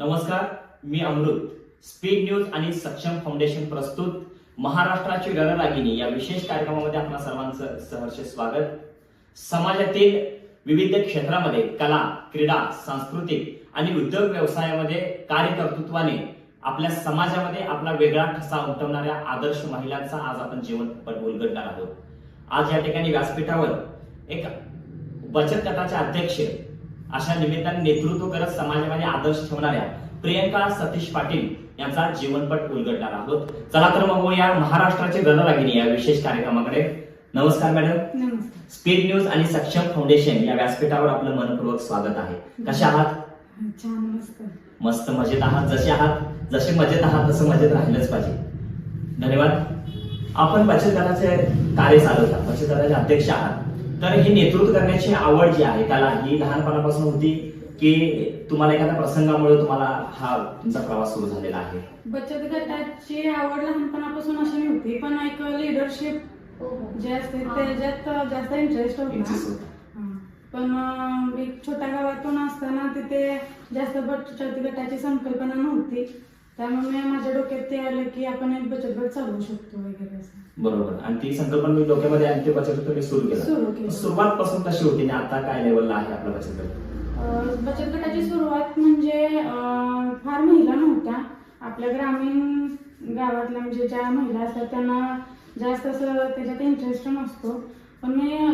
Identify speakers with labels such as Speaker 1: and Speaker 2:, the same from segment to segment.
Speaker 1: नमस्कार मी अमृत. Speed news आणि सक्षम फाउंडेशन प्रस्तुत महाराष्ट्राची रणरागिणी या विशेष कार्यक्रमामध्ये आपल्या सर्वांचं सहर्ष स्वागत. समाजातील विविध क्षेत्रामध्ये कला क्रीडा सांस्कृतिक आणि उद्योग व्यवसायामध्ये कार्यकर्तृत्वाने आपल्या समाजामध्ये आपला वेगळा ठसा उमटवणाऱ्या आदर्श महिलांचा आज आपण जीवनपट उलगडणार आहोत. आज या ठिकाणी व्यासपीठावर एक बचत गटाचे अध्यक्ष अशा निमित्ताने नेतृत्व करत समाजामध्ये आदर्श ठेवणाऱ्या प्रियंका सतीश पाटील यांचा जीवनपट उलगडणार आहोत. चला तर मग या महाराष्ट्राची रणरागिणी या विशेष कार्यक्रमाकडे. नमस्कार मॅडम.
Speaker 2: नमस्कार.
Speaker 1: स्पीड न्यूज आणि सक्षम फाउंडेशन या व्यासपीठावर आपलं मनपूर्वक स्वागत आहे. कशा आहात?
Speaker 2: मस्त
Speaker 1: मजेत आहात. जसे आहात जसे मजेत आहात तसं मजेत राहिलंच पाहिजे. धन्यवाद. आपण बचत गटाचे कार्य चालवतात बचत गटाचे अध्यक्ष आहात. तर ही नेतृत्व करण्याची आवड जी आहे त्याला ही लहानपणापासून होती की तुम्हाला एखाद्या प्रसंगामुळे तुम्हाला हा तुमचा प्रवास सुरू झालेला आहे.
Speaker 2: बचत गटाची आवड लहानपणापासून अशी नव्हती पण एक लिडरशिप जे असते त्याच्यात जास्त इंटरेस्ट होता.
Speaker 1: होता.
Speaker 2: पण एक छोट्या गावातून असताना तिथे जास्त बचत गटाची संकल्पना नव्हती. त्यामुळे मी माझ्या डोक्यात ते आलं की आपण एक बचत गट चालवू शकतो वगैरे असं.
Speaker 1: बरोबर. आणि ती संकल्पना मी डोक्यामध्ये आणि ते बचत गट तुम्ही सुरू
Speaker 2: सुरू
Speaker 1: केलं.
Speaker 2: केलं.
Speaker 1: सुरुवात पासून कशी होती आणि आता काय लेवलला आहे आपला बचत गट?
Speaker 2: अं, बचत गटाची सुरुवात म्हणजे अं, फार महिला नव्हत्या. आपल्या ग्रामीण गावातल्या म्हणजे ज्या महिला असतात त्यांना जास्त असं त्याच्यात इंटरेस्ट नसतो. पण मी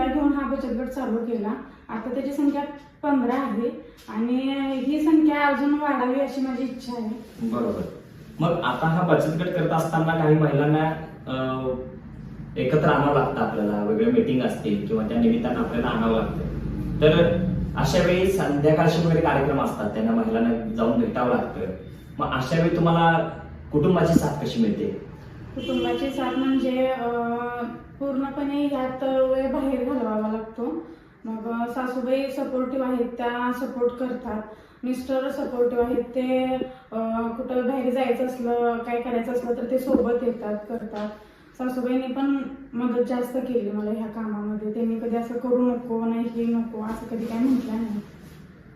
Speaker 2: महिला घेऊन हा बचत गट चालू केला. आता त्याची संख्या पंधरा आहे आणि ही संख्या अजून वाढावी अशी माझी इच्छा आहे.
Speaker 1: बरोबर. मग आता हा बचत गट करत असताना काही महिलांना अं, एकत्र आणावं लागतं आपल्याला. वेगळे मीटिंग असतील किंवा त्या निमित्तानं आपल्याला आणावं लागतं. तर अशा वेळी संध्याकाळचे वगैरे कार्यक्रम असतात. त्यांना महिलांना जाऊन भेटावं लागतं. मग अशा वेळी तुम्हाला कुटुंबाची साथ कशी मिळते?
Speaker 2: कुटुंबाची साथ म्हणजे अं, पूर्णपणे ह्यात वेळ बाहेर घालवावा लागतो. मग सासूबाई सपोर्टिव्ह आहेत त्या सपोर्ट करतात. मिस्टर सपोर्टिव्ह आहेत ते कुठं बाहेर जायचं असलं काय करायचं असलं तर ते सोबत येतात करतात. सासूबाईंनी पण मदत जास्त केली मला ह्या कामामध्ये. त्यांनी कधी असं करू नको नाही हे नको असं कधी काय म्हटलं नाही.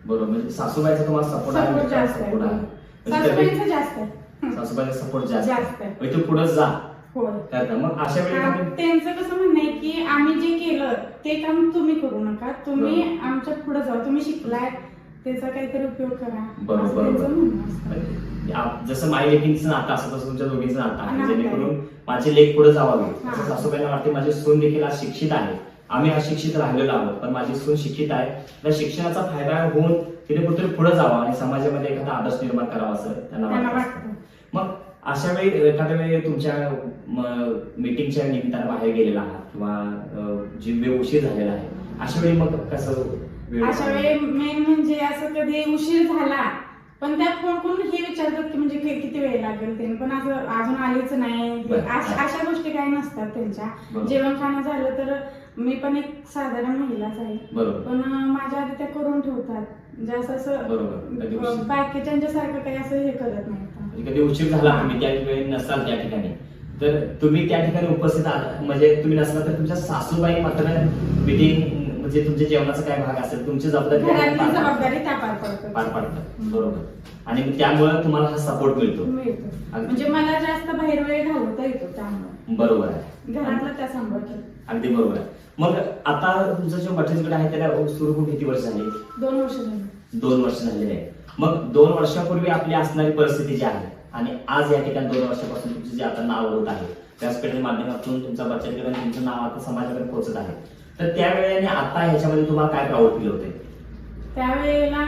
Speaker 1: बरोबर म्हणजे सासूबाईचा तुम्हाला सपोर्ट आहे
Speaker 2: सपोर्ट जास्त आहे.
Speaker 1: म्हणजे
Speaker 2: सासूबाईंचं जास्त आहे.
Speaker 1: सासूबाईचा सपोर्ट जास्त
Speaker 2: आहे.
Speaker 1: म्हणजे पुढे जा.
Speaker 2: होय
Speaker 1: करता मग अशा वेळी
Speaker 2: हा, त्यांचं कसं म्हणणं आहे की आम्ही जे केलं ते काम तुम्ही करू नका तुम्ही. आमच्या पुढे जावा तुम्ही शिकलाय त्याचा काहीतरी उपयोग करा
Speaker 1: बरोबर,
Speaker 2: असं.
Speaker 1: म्हणजे आप- जसं माई लेकींचं नातं असतं तसं तुमच्या दोघींचं नातं आहे
Speaker 2: नातं आहे.
Speaker 1: जेणेकरून माझे लेख पुढे जावावे
Speaker 2: हा.
Speaker 1: तसं सासूबाईंना वाटते माझी सून देखील आज शिक्षित आहे आम्ही आज शिक्षित राहिलेलो आहोत पण माझी सून शिक्षित आहे त्या शिक्षणाचा फायदा होऊन तिने कुठेतरी पुढे जावा आणि समाजामध्ये एखादा आदर्श निर्माण करावा असं त्यांना. वाटतं मग अशा वेळी एखाद्या वेळी तुमच्या मीटिंगच्या निमित्तानं बाहेर गेलेला आहात किंवा जी वेळ उशीर झालेला आहे अशा वेळी मग कसं
Speaker 2: अशा वेळी मेन म्हणजे असं कधी उशीर झाला पण त्यात कोण कोण हे विचारतात की म्हणजे किती वेळ लागेल ते पण असं अजून आलीच नाही. अशा गोष्टी काही नसतात त्यांच्या. जेवण खाणं झालं तर मी पण एक साधारण महिलाच आहे पण माझ्या आधी त्या करून ठेवतात.
Speaker 1: कधी
Speaker 2: असं. बाकीच्यांच्या सारखं काही असं हे करत नाही
Speaker 1: म्हणजे कधी उशीर झाला तुम्ही त्या वेळी नसाल त्या ठिकाणी. तर तुम्ही त्या ठिकाणी उपस्थित आहात. म्हणजे तुम्ही नसला तर तुमच्या सासूबाई मात्र मिटिंग म्हणजे तुमच्या जेवणाचा काय भाग असेल तुमची जबाबदारी पार-
Speaker 2: पडतात.
Speaker 1: बरोबर. आणि त्यामुळे तुम्हाला हा सपोर्ट मिळतो.
Speaker 2: म्हणजे मला जास्त बाहेर वेळ घालवता येतो त्यामुळे.
Speaker 1: बरोबर आहे.
Speaker 2: घरातलं त्या सांभाळतात
Speaker 1: अगदी बरोबर आहे. मग आता तुमचा जो गट आहे त्याला सुरू होऊन किती वर्ष झाली?
Speaker 2: दोन वर्ष झाली.
Speaker 1: दोन वर्ष झालेले आहे. मग दोन वर्षापूर्वी आपली असणारी परिस्थिती जी आहे आणि आज या ठिकाणी दोन वर्षापासून तुमचं जे आता नाव होत आहे व्यासपीठाच्या माध्यमातून तुमचा बचत गट आणि तुमचं नाव आता समाजाकडे पोहोचत आहे. तर त्यावेळी आणि आता ह्याच्यामध्ये तुम्हाला काय प्राऊड फील होते
Speaker 2: त्यावेळेला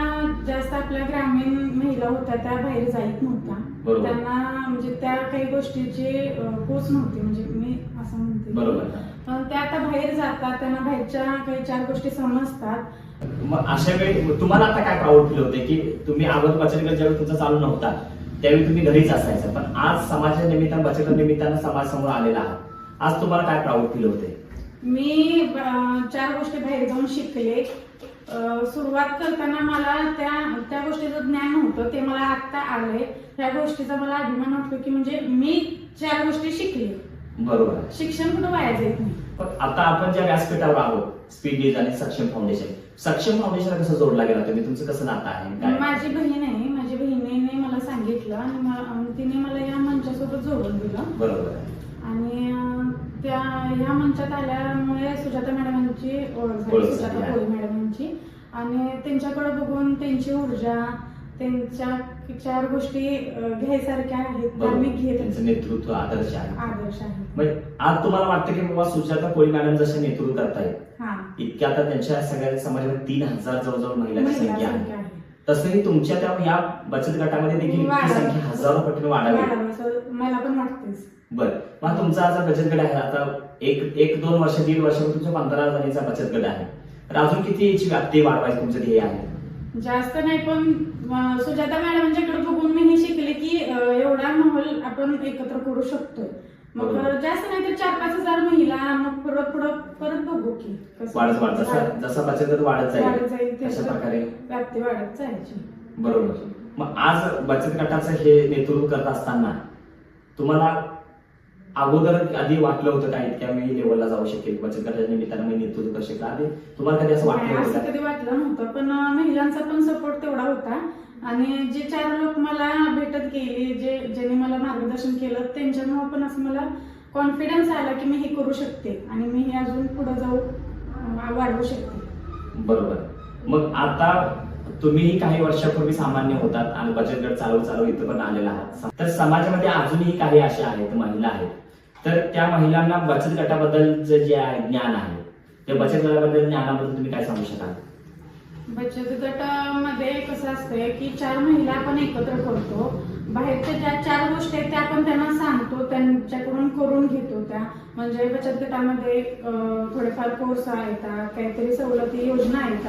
Speaker 2: जास्त आपल्या ग्रामीण महिला होत्या त्या बाहेर जात नव्हत्या. त्यांना म्हणजे त्या काही गोष्टीची पोच नव्हती म्हणजे मी असं म्हणते.
Speaker 1: बरोबर.
Speaker 2: त्या आता बाहेर जातात त्यांना बाहेरच्या काही चार गोष्टी समजतात.
Speaker 1: मग अशा वेळी तुम्हाला आता काय प्राऊड फील होते की तुम्ही अगोदर बचत गट ज्यावेळी तुमचा चालू नव्हता त्यावेळी तुम्ही घरीच असायचं. पण आज समाजाच्या निमित्तानं बचत निमित्तानं समाज समोर आलेला आहात. आज तुम्हाला काय प्राऊड फील होते
Speaker 2: मी चार गोष्टी बाहेर जाऊन शिकले. सुरुवात करताना मला त्या त्या गोष्टीचं ज्ञान नव्हतं ते मला आत्ता आलंय. त्या गोष्टीचा मला अभिमान वाटतो की म्हणजे मी चार गोष्टी शिकले.
Speaker 1: बरोबर.
Speaker 2: शिक्षण कुठं वाया जात नाही.
Speaker 1: आता आपण ज्या व्यासपीठावर आहोत स्पीड न्यूज आणि सक्षम फाउंडेशन सक्षम फाउंडेशनला कसं जोडला गेला? तुम्ही तुमचं कसं नातं आहे? काय?
Speaker 2: माझी बहीण आहे. माझी बहिणीने मला सांगितलं आणि तिने मला या मंचासोबत जोडून दिलं.
Speaker 1: बरोबर आहे.
Speaker 2: आणि अं, त्या ह्या मंचात आल्यामुळे सुजाता मॅडमांची ओळख
Speaker 1: ओळख
Speaker 2: झाली
Speaker 1: झाली,
Speaker 2: सुजाता
Speaker 1: हा.
Speaker 2: कोळी मॅडमांची. आणि त्यांच्याकडे बघून त्यांची ऊर्जा त्यांच्या चार गोष्टी घ्यायसारख्या आहेत त्या मी घेत
Speaker 1: त्यांचं नेतृत्व आदर्श आहे.
Speaker 2: आदर्श आहे.
Speaker 1: म्हणजे आज तुम्हाला वाटतं की बाबा सुजाता कोळी मॅडम जसे नेतृत्व करतायत
Speaker 2: हा.
Speaker 1: इतक्या आता त्यांच्या सगळ्या समाजामध्ये तीन हजार जवळजवळ महिलांची
Speaker 2: महिला
Speaker 1: संख्या आहे. तसंही तुमच्या त्या या बचत गटामध्ये देखील. संख्या हजारो पटीने वाढावी.
Speaker 2: मला पण वाटतेच.
Speaker 1: बर. मग तुमचा आता बचत गट आहे. आता एक एक दोन वर्ष दीड वर्षामध्ये तुमच्या पंधरा जणीचा बचत गट आहे. तर अजून किती याची व्याप्ती वाढवायची तुमचं ध्येय आहे?
Speaker 2: जास्त नाही पण सुजाता मॅडमांच्याकडे बघून मी हे शिकले की एवढा माहोल आपण एकत्र करू शकतोय. मग जास्त नाही तर चार पाच हजार महिला मग परत पुढं परत बघू की
Speaker 1: वाढत वाढत. जसं जसं बचत वाढत जाईल अशा
Speaker 2: त्याचं
Speaker 1: प्रकारे.
Speaker 2: व्याप्ती वाढत जायची.
Speaker 1: बरोबर. मग आज बचत गटाचं हे नेतृत्व करत असताना तुम्हाला अगोदर आधी वाटलं होतं काय इतक्या मी लेवलला जाऊ शकेल बचत गटाच्या निमित्तानं मी नेतृत्व करू शकेल. आधी तुम्हाला कधी असं वाटलं होतं?
Speaker 2: असं? कधी वाटलं नव्हतं पण महिलांचा पण सपोर्ट तेवढा होता. आणि जे चार लोक मला भेटत गेले जे ज्यांनी मला मार्गदर्शन केलं त्यांच्यामुळे पण असं मला कॉन्फिडन्स आला की मी हे करू शकते आणि मी हे अजून पुढे जाऊ अं, वाढवू शकते.
Speaker 1: बरोबर. मग आता तुम्हीही काही वर्षापूर्वी सामान्य होतात आणि बचत गट चालू चालू इथं पण आलेला आहात. तर समाजामध्ये अजूनही काही अशा आहेत महिला आहेत? तर त्या महिलांना बचत गटाबद्दलचं जे आहे ज्ञान आहे त्या बचत गटाबद्दल ज्ञानाबद्दल तुम्ही काय सांगू शकाल?
Speaker 2: बचत गटामध्ये कसं असतंय की चार महिला आपण एकत्र करतो. बाहेरच्या ज्या चार गोष्टी आहेत त्या आपण त्यांना सांगतो त्यांच्याकडून करून घेतो त्या. म्हणजे बचत गटामध्ये थोडेफार कोर्स आहेत काहीतरी सवलती योजना आहेत.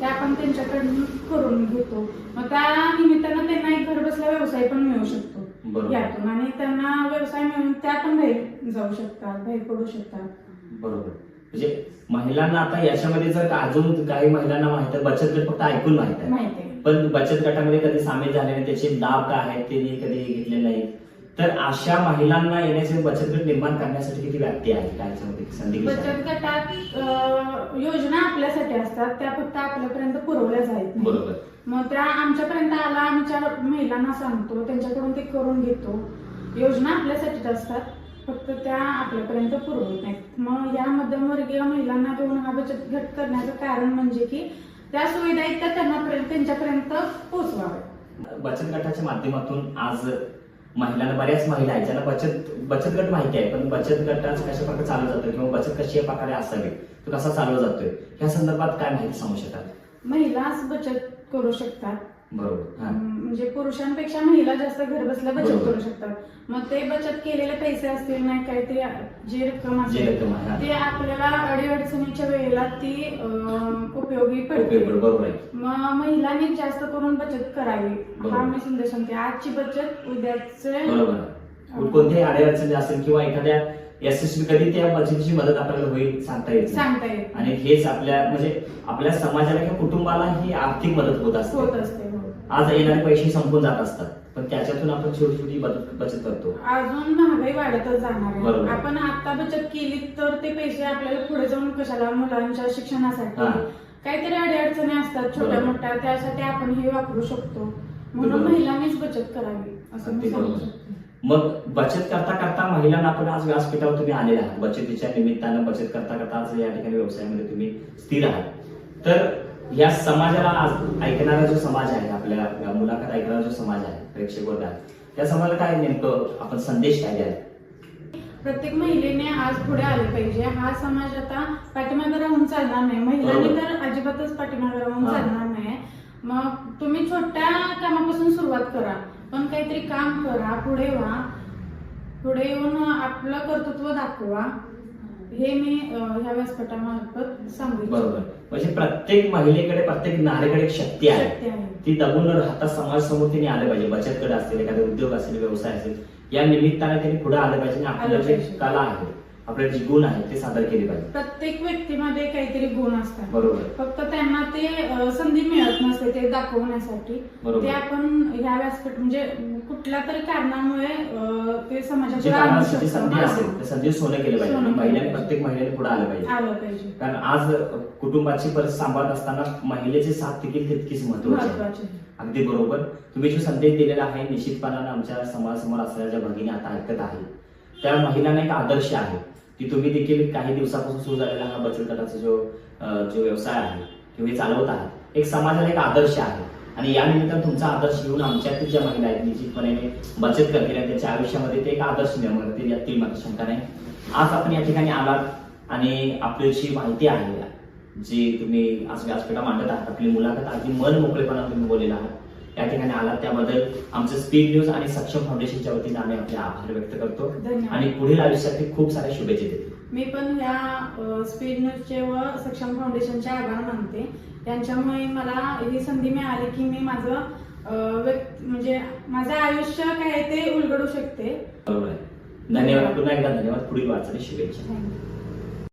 Speaker 2: त्या आपण त्यांच्याकडून करून घेतो. मग त्या निमित्तानं त्यांना एक घर बसल्या व्यवसाय पण मिळू शकतो. यातून आणि त्यांना व्यवसाय मिळून त्या पण बाहेर जाऊ शकतात बाहेर पडू शकतात.
Speaker 1: बरोबर. म्हणजे महिलांना आता याच्यामध्ये जर का अजून काही महिलांना माहीत आहे बचत गट फक्त ऐकून माहीत आहे.
Speaker 2: माहिती आहे.
Speaker 1: पण बचत गटामध्ये कधी सामील झाले नाही त्याचे लाभ काय आहेत ते कधी घेतले नाही तर अशा महिलांना येण्याचे बचत गट निर्माण करण्यासाठी किती व्याप्ती आहे काय याच्यामध्ये? संधी आहे?
Speaker 2: बचत गटात अं, योजना आपल्यासाठी असतात त्या फक्त आपल्यापर्यंत पुरवल्या नाही
Speaker 1: बरोबर.
Speaker 2: मग त्या आमच्यापर्यंत आला आम्ही चार महिलांना सांगतो त्यांच्याकडून ते करून घेतो. योजना आपल्यासाठीच असतात फक्त त्या आपल्यापर्यंत पुरवत नाहीत. मग या मध्यमवर्गीय महिलांना घेऊन हा बचत गट करण्याचं कारण म्हणजे की त्या सुविधा आहेत त्या त्यांना पर्यंत- त्यांच्यापर्यंत पोहोचवाव्या
Speaker 1: बचत गटाच्या माध्यमातून आज महिलांना बऱ्याच महिला आहेत ज्यांना बचत बचत गट माहिती आहे पण बचत गटाचं कशा प्रकारे चालू जातं किंवा बचत कशा प्रकारे असावी तो कसा चालवला जातोय या संदर्भात काय माहिती सांगू शकाल?
Speaker 2: महिलाच बचत करू शकतात
Speaker 1: बरोबर हा.
Speaker 2: म्हणजे पुरुषांपेक्षा महिला जास्त घर बसल्या बचत
Speaker 1: बरोबर.
Speaker 2: करू शकतात मग ते बचत केलेले पैसे असतील नाही काहीतरी जी रक्कम
Speaker 1: जे
Speaker 2: असेल
Speaker 1: रक्कम आहे.
Speaker 2: ते आपल्याला अडीअडचणीच्या वेळेला ती अं, उपयोगी पडते
Speaker 1: बरोबर आहे
Speaker 2: मग महिलांनी जास्त करून बचत करावी
Speaker 1: बरोबर.
Speaker 2: हा मी संदेश सांगते आजची बचत उद्याचे
Speaker 1: बरोबर आहे. कोणत्याही अडचणी असेल किंवा एखाद्या यशस्वी कधी त्या बचतीची मदत आपल्याला होईल सांगता येत नाही.
Speaker 2: सांगता येत
Speaker 1: आणि हेच आपल्या म्हणजे आपल्या समाजाला किंवा कुटुंबाला ही आर्थिक मदत होत
Speaker 2: होत
Speaker 1: असते
Speaker 2: असते हो.
Speaker 1: आज येणारे पैसे संपून जात असतात पण त्याच्यातून आपण छोटी छोटी बचत बचत करतो
Speaker 2: अजून महागाई वाढतच जाणार
Speaker 1: बरोबर.
Speaker 2: आहे आपण आता बचत केली तर ते पैसे आपल्याला पुढे जाऊन कशाला मुलांच्या शिक्षणासाठी. काहीतरी अडीअडचणी असतात छोट्या
Speaker 1: बरोबर.
Speaker 2: मोठ्या त्यासाठी आपण हे वापरू शकतो म्हणून
Speaker 1: बरोबर.
Speaker 2: महिलांनीच बचत करावी असं
Speaker 1: अगदी
Speaker 2: मी सांगू
Speaker 1: बरोबर.
Speaker 2: शकते
Speaker 1: मग बचत करता करता महिलांना आपण आज व्यासपीठावर तुम्ही आलेला आहात. बचतीच्या निमित्तानं बचत करता करता आज या ठिकाणी व्यवसायामध्ये तुम्ही स्थिर आहात. तर या समाजाला आज ऐकणारा जो समाज आहे आपल्या मुलाखत ऐकणारा जो समाज आहे प्रेक्षक वर्ग आहे त्या समाजाला काय नेमकं आपण संदेश काय द्याल?
Speaker 2: प्रत्येक महिलेने आज पुढे आले पाहिजे. हा समाज आता पाठीमागे राहून चालणार नाही. महिलांनी. तर अजिबातच पाठीमागे राहून. चालणार नाही. मग तुम्ही छोट्या कामापासून सुरुवात करा. पण काहीतरी काम करा पुढे व्हा. पुढे येऊन आपलं कर्तृत्व दाखवा. हे मी ह्या व्यासपीठामार्फत सांगू.
Speaker 1: बरोबर. म्हणजे प्रत्येक महिलेकडे प्रत्येक नारीकडे एक शक्ती आहे. ती दबून न राहता समाजासमोर तिने आलं पाहिजे. बचत गट असेल एखादा उद्योग असेल व्यवसाय असेल या निमित्ताने त्यांनी पुढे आलं पाहिजे आणि आपलं
Speaker 2: आलं
Speaker 1: जे. कला आहे आपले जे गुण आहेत ते सादर केले पाहिजे
Speaker 2: प्रत्येक व्यक्तीमध्ये काहीतरी गुण असतात.
Speaker 1: बरोबर.
Speaker 2: फक्त त्यांना ते अ, संधी मिळत नसते ते दाखवण्यासाठी.
Speaker 1: बरोबर.
Speaker 2: ते आपण ह्या व्यासपीठ म्हणजे कुठल्या तरी कारणामुळे अ, ते
Speaker 1: जे
Speaker 2: समाजाच्या
Speaker 1: कामाची जी. संधी असेल त्या संधी सोनं केलं पाहिजे.
Speaker 2: सोनं
Speaker 1: आणि
Speaker 2: केलं
Speaker 1: महिलांनी
Speaker 2: पाहिजे.
Speaker 1: प्रत्येक महिलेने पुढे आलं पाहिजे.
Speaker 2: आलं पाहिजे.
Speaker 1: कारण आज कुटुंबाची परिस्थिती सांभाळत असताना महिलेची साथ देखील तितकीच महत्वाची आहे.
Speaker 2: महत्त्वाचे
Speaker 1: अगदी बरोबर. तुम्ही जो संदेश दिलेला आहे निश्चितपणानं आमच्या समाजासमोर असलेल्या ज्या भगिनी आता ऐकत आहे त्या महिलांना एक आदर्श आहे. की तुम्ही देखील काही दिवसापासून सुरू झालेला हा बचत गटाचा जो जो व्यवसाय आहे तुम्ही चालवत आहात एक समाजाला एक आदर्श आहे. आणि या निमित्तानं तुमचा आदर्श घेऊन आमच्यातील ज्या महिला आहेत निश्चितपणे बचत करतील आणि त्यांच्या आयुष्यामध्ये ते एक आदर्श निर्माण करतील यातील मात्र शंका नाही. आज आपण या ठिकाणी आलात आणि आपली जी माहिती आहे जी तुम्ही आज व्यासपीठा मांडत आहात आपली मुलाखत अगदी मन मोकळेपणा तुम्ही बोललेला आहात. या ठिकाणी आलात. त्याबद्दल आमचं स्पीड न्यूज आणि सक्षम फाउंडेशनच्या वतीने आम्ही आपले आभार व्यक्त करतो. आणि पुढील आयुष्यातील खूप साऱ्या शुभेच्छा देतो.
Speaker 2: मी पण या स्पीड न्यूजचे व सक्षम फाउंडेशनचे आभार मानते. त्यांच्यामुळे मला ही संधी मिळाली की मी माझं म्हणजे माझं आयुष्य काय आहे ते उलगडू शकते.
Speaker 1: बरोबर धन्यवाद. पुन्हा एकदा धन्यवाद. पुढील वाटचाली शुभेच्छा.